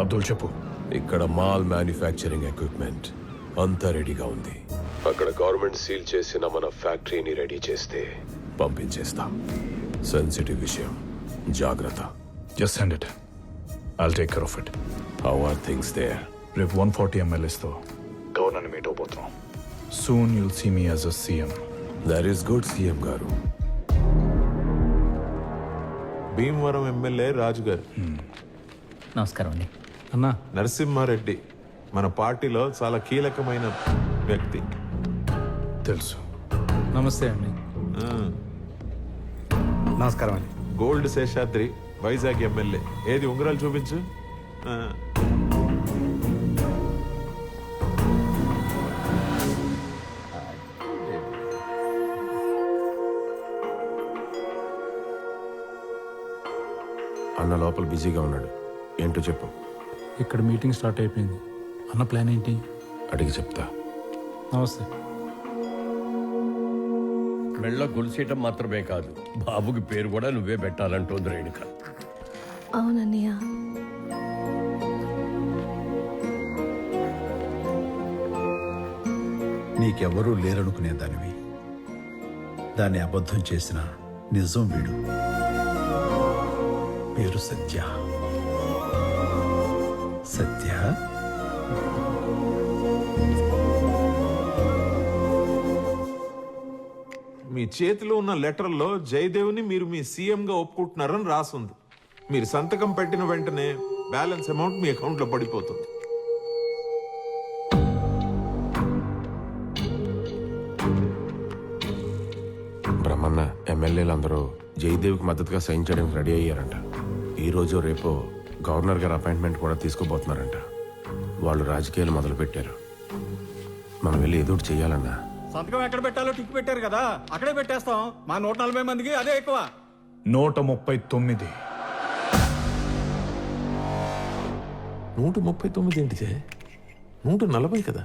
చెప్పు. ఇక్కడ mall manufacturing equipment అంతా రెడీగా ఉంది. అక్కడ గవర్నమెంట్ సీల్ చేసిన మన ఫ్యాక్టరీని రెడీ చేస్తే పంపించేస్తాం. సెన్సిటివ్ విషయం. జాగ్రత్త. Just send it I'll take care of it how are things there రేపు వన్ ఫార్టీ ఎంఎల్ఏస్తో గవర్నర్ని meet అవబోతున్నాం. Soon you'll see me as a CM there is good CM గారు. భీమవరం ఎమ్మెల్యే రాజు గారు నమస్కారం అండి. అన్నా. నరసింహారెడ్డి మన పార్టీలో చాలా కీలకమైన వ్యక్తి. తెలుసు. నమస్తే అండి. నమస్కారం అండి. Gold Seshadri Vizag MLA. ఏది ఉంగరాలు చూపించు? ఆ, అన్న లోపల బిజీగా ఉన్నాడు. ఏంటో చెప్పు. ఇక్కడ మీటింగ్ స్టార్ట్ అయిపోయింది. అన్న ప్లాన్ ఏంటి? అడిగి చెప్తా. నమస్తే. మెళ్ళ గొలుసేయటం మాత్రమే కాదు బాబుకి పేరు కూడా నువ్వే పెట్టాలంటోంది రేణుక. అవునన్నయ్య. నీకెవరూ లేరనుకునే దానివి. దాన్ని అబద్ధం చేసిన నిజం వీడు. పేరు సత్య. సత్య. మీ చేతిలో ఉన్న లెటర్లో జయదేవ్ని మీరు మీ సీఎంగా ఒప్పుకుంటున్నారని రాసుంది. మీరు సంతకం పెట్టిన వెంటనే బ్యాలెన్స్ అమౌంట్ మీ అకౌంట్లో పడిపోతుంది. బ్రహ్మన్న ఎమ్మెల్యేలు అందరూ జయదేవ్కి మద్దతుగా సైన్ చేయడానికి రెడీ అయ్యారంట. ఈ రోజు రేపు గవర్నర్ గారు అపాయింట్మెంట్ కూడా తీసుకోబోతున్నారంట. వాళ్ళు రాజకీయాలు మొదలు పెట్టారు మనం వెళ్ళి ఏదో ఒకటి చెయ్యాలన్నా సంతకం ఎక్కడ పెట్టాలో టిక్ పెట్టారు కదా అక్కడే పెట్టేస్తాం. మా నూట నలభై మందికి అదే ఎక్కువ. నూట ముప్పై తొమ్మిది. నూట ముప్పై తొమ్మిది ఏంటిదే? నూట నలభై కదా?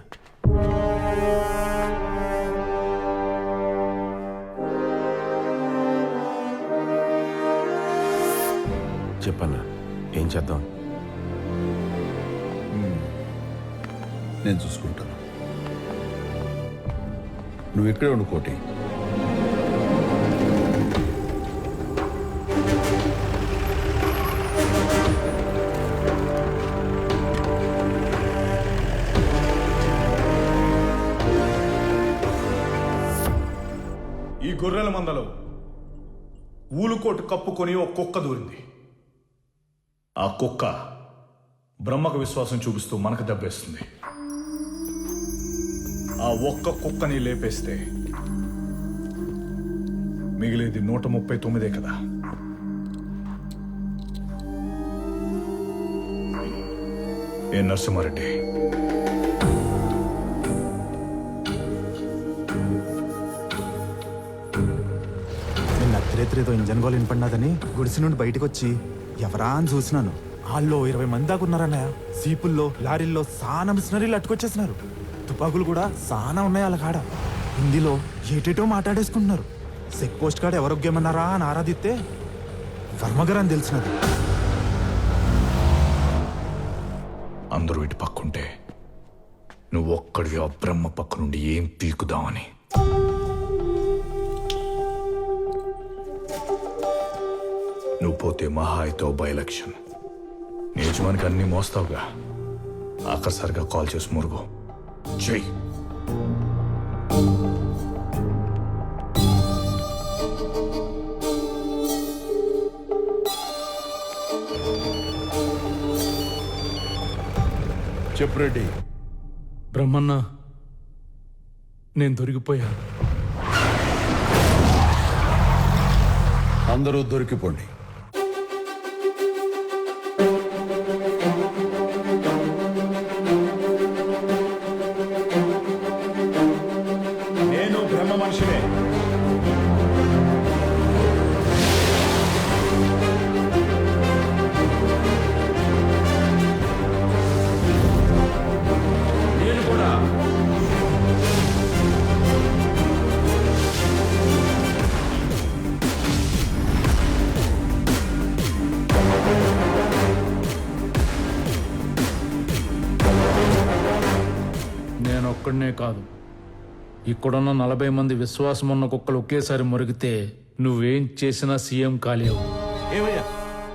చెప్పన్నా. ఏం చేద్దాం? నేను చూసుకుంటాను. నువ్వు ఇక్కడే ఉండు కోటి. ఈ గొర్రెల మందలో ఊలుకోటు కప్పుకొని ఒక కుక్క దూరింది. ఆ కుక్క బ్రహ్మకు విశ్వాసం చూపిస్తూ మనకు దెబ్బేస్తుంది. ఆ ఒక్క కుక్కని లేపేస్తే మిగిలేది నూట ముప్పై తొమ్మిదే కదా. ఏ నరసింహారెడ్డి? నిన్న అత్రేత్రేతో ఇంజన్ గోల్ వినపడినాదని గుడిసి నుండి బయటకు వచ్చి ఎవరా అని చూసినాను. వాళ్ళు ఇరవై మంది దాకా ఉన్నారన్నయ్య. సీపుల్లో లారీల్లో సానా మిషనరీలు అట్టుకొచ్చేసినారు. తుపాకులు కూడా సానా ఉన్నాయి వాళ్ళ కాడ. హిందీలో ఏటేటో మాట్లాడేసుకుంటున్నారు. చెక్ పోస్ట్ కాడ ఎవరోగ్యమన్నారా అని ఆరాధిస్తే వర్మగర్ అని తెలిసినది. అందరూ ఇటు పక్కుంటే నువ్వు ఒక్కడివి ఆ బ్రహ్మ పక్క నుండి ఏం పీకుదామని? నువ్వు పోతే మహా అయితే బై ఎలక్షన్. నీ యజమానికి అన్ని మోస్తావుగా. ఆఖరిసారిగా కాల్ చేసి మురుగు. చెయ్యి. చెప్పు రెడ్డి. బ్రహ్మన్న నేను దొరికిపోయాను అందరూ దొరికిపోండి. కాదు. ఇక్కడున్న నలభై మంది విశ్వాసం ఉన్న కుక్కలు ఒకేసారి మురిగితే నువ్వేం చేసినా సీఎం కాలేవు ఏమయ్యా?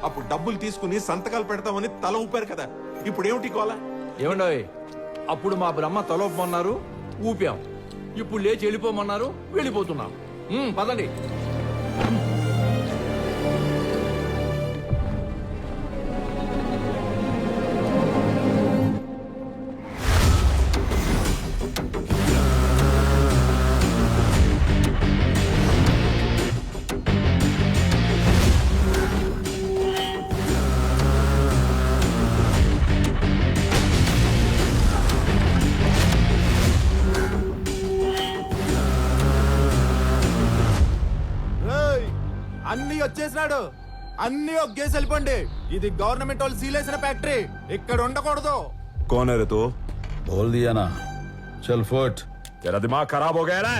అప్పుడు డబ్బులు తీసుకుని సంతకాలు పెడతామని తల ఊపారు కదా. ఇప్పుడు ఏమిటి కోలా? ఏమండోయ్? అప్పుడు మా బ్రహ్మ తలొప్పమన్నారు ఊపాం. ఇప్పుడు లేచి వెళ్ళిపోమన్నారు వెళ్ళిపోతున్నాం. ఉమ్, పదండి. వచ్చేసినాడు అన్ని ఒగ్గేసి వెళ్ళిపోండి ఇది గవర్నమెంట్ వాళ్ళు సీలేసిన ఫ్యాక్టరీ ఇక్కడ ఉండకూడదు कौन है रे तू बोल दिया ना चल फुट तेरा दिमाग खराब हो गया ना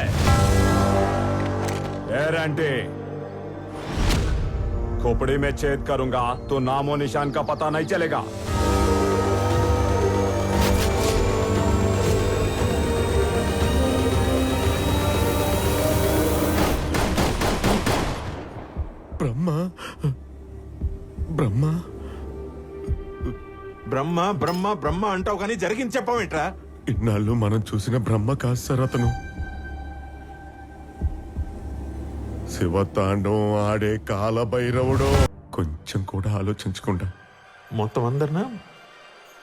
ए रैंटी खोपड़ी में छेद करूंगा तो नामो निशान का पता नहीं चलेगा బ్రహ్మ? బ్రహ్మ బ్రహ్మ బ్రహ్మ అంటావు కానీ జరిగింది చెప్పవేంట్రా ఇన్నాళ్ళు మనం చూసిన బ్రహ్మ కాదు సార్ అతను. శివతాండవం ఆడే కాలభైరవుడు. కొంచెం కూడా ఆలోచించకుండా. మొత్తం అందరినా?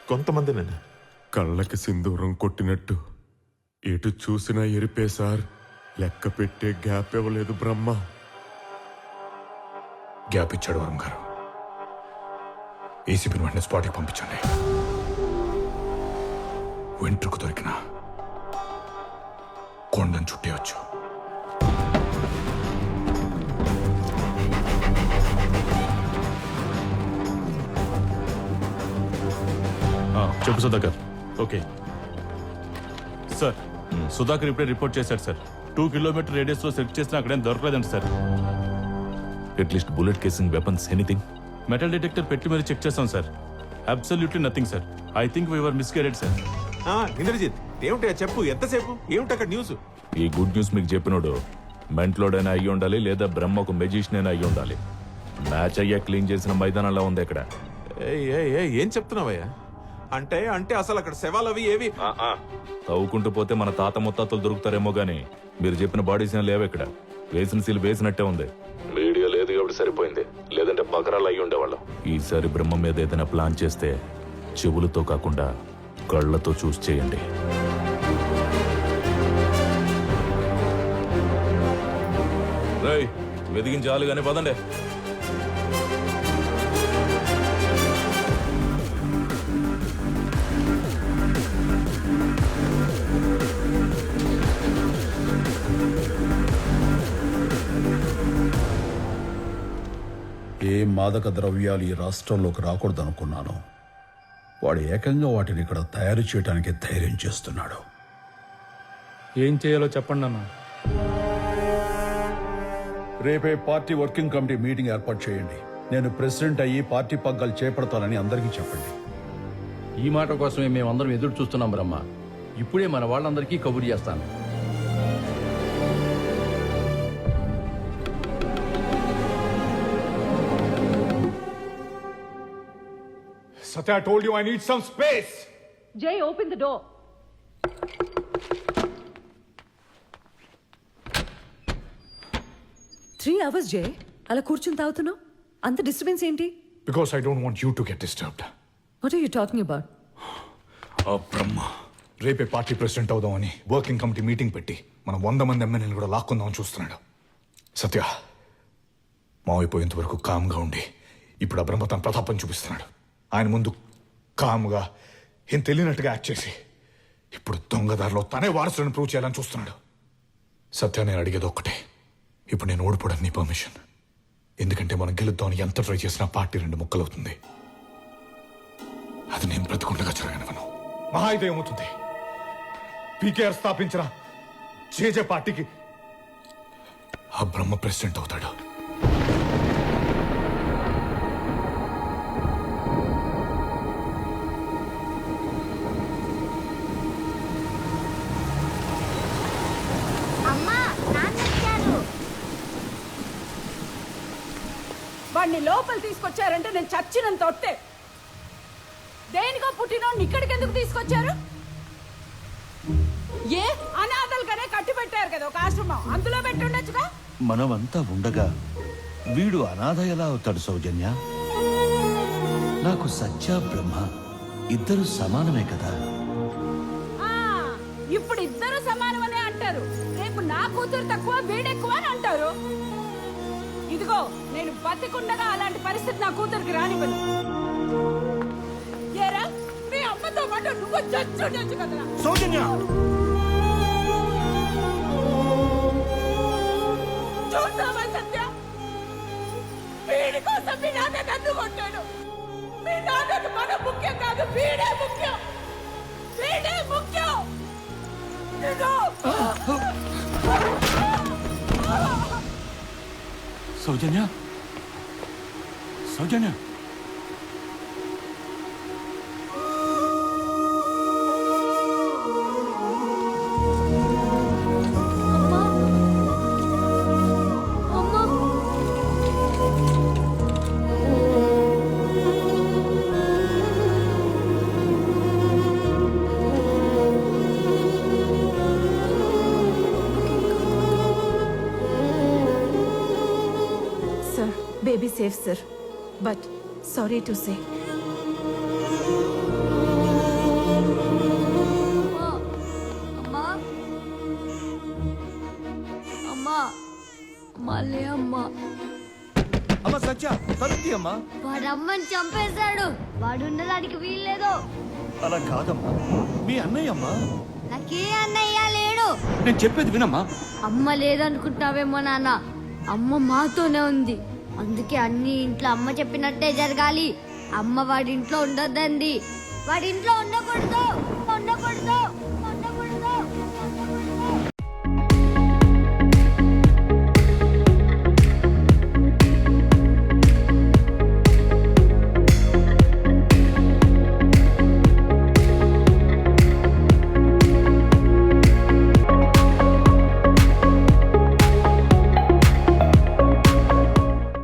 కొంతమందినేనా? కళ్ళకి సింధూరం కొట్టినట్టు. ఎటు చూసినా ఎరిపే సార్. లెక్క పెట్టే గ్యాప్ ఇవ్వలేదు బ్రహ్మ. గ్యాప్ ఇచ్చాడు వరుణ్ గారు. ఏసీపీని వెంటనే స్పాట్కి పంపించండి. వెంట్రుకు దొరికిన కొండను చుట్టేయచ్చు. చెప్పు సుధాకర్. ఓకే. సార్ సుధాకర్ ఇప్పుడే రిపోర్ట్ చేశారు సార్. టూ కిలోమీటర్ రేడియస్లో సెర్చ్ చేసినా అక్కడేం దొరకలేదండి sir. At least bullet casing weapons anything metal detector పెట్టి మరీ చెక్ చేస్తాం sir absolutely nothing sir I think we are misguided sir ఆ, ఇంద్రజిత్ ఏమిటా చెప్పు? ఎంతసేపు? ఏమిటి అక్కడ న్యూస్ ఈ గుడ్ న్యూస్ మీకు చెప్పినోడు మెంట్లోడైనా అయ్యి ఉండాలి లేదా బ్రహ్మ ఒక మెజిషియన్ అయినా అయ్యి ఉండాలి. మ్యాచ్ అయ్యా క్లీన్ చేసిన మైదానంలో ఉంది ఇక్కడ ఏయ్, ఏయ్, ఏయ్, ఏం చెప్తున్నావయ్యా? అంటే అంటే అసలు అక్కడ శవాలు అవి ఏవి? తవ్వుకుంటూ పోతే మన తాత ముత్తాతలు దొరుకుతారేమో గానీ మీరు చెప్పిన బాడీస్ ఏం లేవు ఇక్కడ. వేసిన సీల్ వేసినట్టే ఉంది. మీడియా లేదు కాబట్టి సరిపోయింది. బకరాలు అయి ఉండేవాళ్ళం. ఈసారి బ్రహ్మ మీద ఏదైనా ప్లాన్ చేస్తే చెవులతో కాకుండా కళ్ళతో చూసి చేయండి. రేయ్ వెదిగించాలి కానీ పదండి. ఏ మాదక ద్రవ్యాలు ఈ రాష్ట్రంలోకి రాకూడదనుకున్నాను వాడు ఏకంగా వాటిని ఇక్కడ తయారు చేయడానికి ధైర్యం చేస్తున్నాడు. ఏం చేయాలో చెప్పండి అన్న. రేపే పార్టీ వర్కింగ్ కమిటీ మీటింగ్ ఏర్పాటు చేయండి. నేను ప్రెసిడెంట్ అయ్యి పార్టీ పగ్గాలు చేపడతానని అందరికీ చెప్పండి. ఈ మాట కోసమే మేమందరం ఎదురు చూస్తున్నాం బ్రహ్మ. ఇప్పుడే మన వాళ్ళందరికీ కబురు చేస్తాను. Satya, I told you I need some space. Jay, open the door. Three hours Jay అలా కూర్చుని తాగుతున్నావు? అంత డిస్టర్బెన్స్ ఏంటి? Because I don't want you to get disturbed. What are you talking about ఆ బ్రహ్మ. రేపే పార్టీ ప్రెసిడెంట్ అవుదామని working committee meeting పెట్టి మనం వంద మంది ఎమ్మెల్యేలు కూడా లాక్కుందామని చూస్తున్నాడు. సత్య మావైపోయేంత వరకు కామ్గా ఉండి ఇప్పుడు ఆ బ్రహ్మ తన ప్రతాపం చూపిస్తున్నాడు. ఆయన ముందు కామ్గా ఏం తెలియనట్టుగా యాక్ట్ చేసి ఇప్పుడు దొంగదారిలో తనే వారసులను ప్రూవ్ చేయాలని చూస్తున్నాడు. సత్య నేను అడిగేది ఒక్కటే. ఇప్పుడు నేను ఓడిపోవడానికి నీ పర్మిషన్. ఎందుకంటే మనం గెలుద్దామని ఎంత ట్రై చేసినా పార్టీ రెండు ముక్కలవుతుంది. అది నేను బ్రతుకుండగా జరగనివ్వను మహా అయితే ఏమవుతుంది పీకేఆర్ స్థాపించిన జేజే పార్టీకి ఆ బ్రహ్మ ప్రెసిడెంట్ అవుతాడు. వాడిని లోపల తీసుకొచ్చారంటే నేను చచ్చినంత ఒట్టే. దేనికో పుట్టినోడిని ఇక్కడికి ఎందుకు తీసుకొచ్చారు? ఏ? అనాథలుగానే కట్టి పెట్టారు కదా ఒక ఆశ్రమం. అందులో పెట్టుండొచ్చుగా మనమంతా ఉండగా వీడు అనాథ ఎలా అవుతాడు సౌజన్య? నాకు సత్య బ్రహ్మ ఇద్దరు సమానమే కదా? ఆ, ఇప్పుడు ఇద్దరు సమానమనే అంటారు. రేపు నా కూతురు తక్కువ వీడెక్కువ అని అంటారు. ఇదిగో నేను బతికుండగా అలాంటి పరిస్థితి నా కూతురికి రానివ్వను. ఏరా మీ అమ్మతో పాటు నువ్వు చచ్చుండొచ్చు కదరా. సౌజన్య! చూసావా సత్య? వీడి కోసం మీ నాన్న నన్ను కొట్టాడు. మీ నాన్నకు మన ముఖ్యం కాదు వీడే ముఖ్యం. వీడే ముఖ్యం. ఇదిగో. Soujanya Soujanya sir baby safe sir but sorry to say అమ్మా అమ్మా మళ్ళీ అమ్మా అమ్మ సత్య తలుపుతి అమ్మా వాడు అమ్మని చంపేశాడు. వాడు ఉండడానికి వీల్లేదు. అలా కాదమ్మా. మీ అన్నయ్య అమ్మా నాకే అన్నయ్య లేడు. నేను చెప్పేది వినమ్మా. అమ్మ లేదనుకుంటావేమో నాన్న. అమ్మ మాతోనే ఉంది. అందుకే అన్ని ఇంట్లో అమ్మ చెప్పినట్టే జరగాలి. అమ్మ వాడింట్లో ఉండొద్దండి. వాడింట్లో ఉండకూడదు ఉండకూడదు